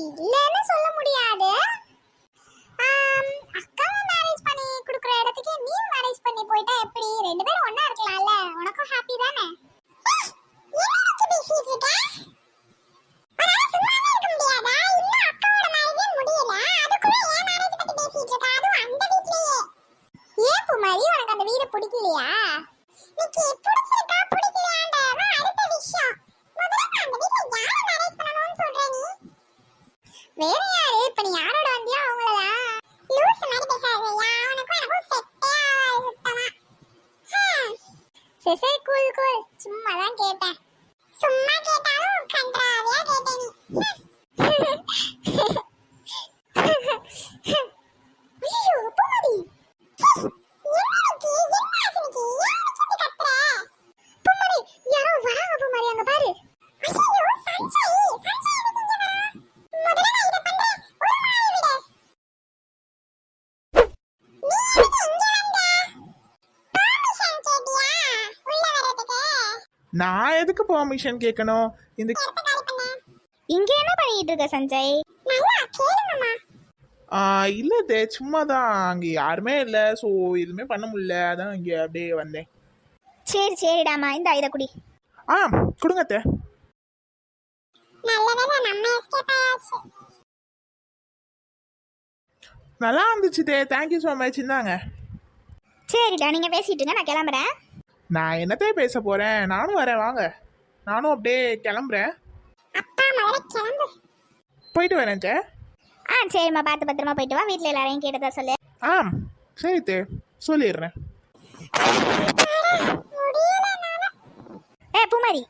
இல்லைன்னு சொல்ல முடியாது. அக்காவை மேரேஜ் பண்ணி கொடுக்குற இடத்துக்கு நீ மேரேஜ் பண்ணி போயிட்டா எப்படி? ரெண்டு பேரும் ஒண்ணா இருக்கலாம்ல. உனக்கும் ஹாப்பி தானே? பிடிக்கலையா? பிடிச்சிருக்கா பிடிக்கலையான்றத அடுத்த விஷயம். வேற யாரு? இப்ப நீ யாரோட வந்தியோ அவங்களதா லூஸ் மாதிரி பேசாதயா உனக்கும் எனக்கும் செட்டே ஆகாது சுத்தமா. கூல் கூல் சும்மா தான் கேட்டேன். சும்மா கேட்டாலும் கன்றாவியா கேட்டேன் நீ ஐயோ பூமாரி என்னடி என்ன ஆசனிக்கு ஏன் இப்படி கத்துற பூமாரி யாரோ வராங்க பூமாரி அங்க பாரு ஐயோ சஞ்சய் சஞ்சய் எதுக்கு இங்க வரா முதல்ல நான் இத பண்றேன் ஒரு மாயை விடு நீ எதுக்கு இங்க வந்த பெர்மிஷன் கேட்டியா உள்ள வரதுக்கு நான் எதுக்கு பெர்மிஷன் கேட்கணும்? இந்த இங்க என்ன பண்ணிட்டு இருக்க சஞ்சய்? இல்ல தே சும்மா தான் அங்க யாருமே இல்ல. ஸோ எதுவுமே பண்ண முடியல. அதான் இங்க அப்படியே வந்தேன். சரி சரிடாமா இந்த இதை குடி. ஆ கொடுங்க அத்தை நல்ல இருந்துச்சு தே. தேங்க்யூ ஸோ மச் இந்தாங்க. சரிடா நீங்க பேசிட்டு இருங்க. நான் கிளம்புறேன். நான் என்னத்தே பேச போறேன்? நானும் வரேன் வாங்க. நானும் அப்படியே கிளம்புறேன். போயிட்டு வரேன் தே ஆ சரிம்மா பார்த்து பத்திரமா போயிட்டு வா. வீட்டில் எல்லாரையும் கேட்டதா சொல்லு. ஆ சரி தே சொல்லிடுறேன். ஏ பூமாரி.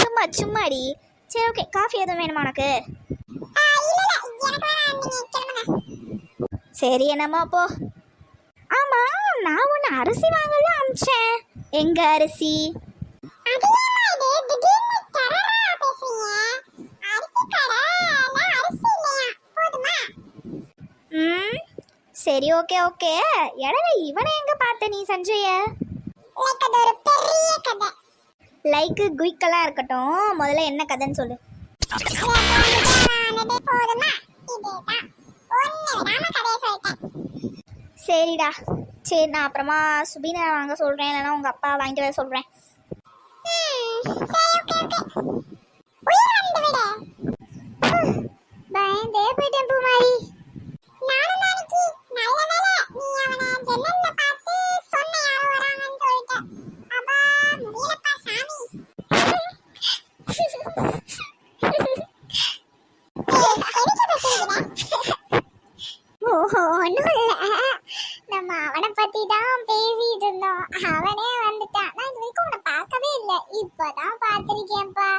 சும்மா சும்மாடி. சரி ஓகே காஃபி எதுவும் வேணுமா உனக்கு ஆ, இல்ல இல்ல எனக்கு வேணாம் நீங்க கிளம்புங்க சரி என்னமோ போ. ஆமா நான் ஒன்று அரிசி வாங்கல அமிச்சேன். எங்க அரிசி? ம் சரி ஓகே ஓகே. இடையில இவனை எங்க பார்த்த நீ சஞ்சய? லைக் குயிக்கெல்லாம் இருக்கட்டும். முதல்ல என்ன கதைன்னு சொல்லு. சரிடா. சரி நான் அப்புறமா சுபினை வாங்க சொல்கிறேன் இல்லைன்னா உங்கள் அப்பா வாங்கிட்டு வர சொல்கிறேன் பயந்தே போயிட்டேன் பூமாரி நானும் நாளைக்கு நல்ல வேளை நீ அவனை ஜன்னல்ல பார்த்து சொன்ன யாரோ வராங்கன்னு சொல்லிட்டு அப்பா முடியலப்பா சாமி ஒன்றும் இல்லை நம்ம அவனை பத்தி தான் பேசிட்டு இருந்தோம் அவனே வந்துட்டான். நான் இது வரைக்கும் உன்னை பார்க்கவே இல்லை. இப்போதான் பார்த்துருக்கேன்ப்பா.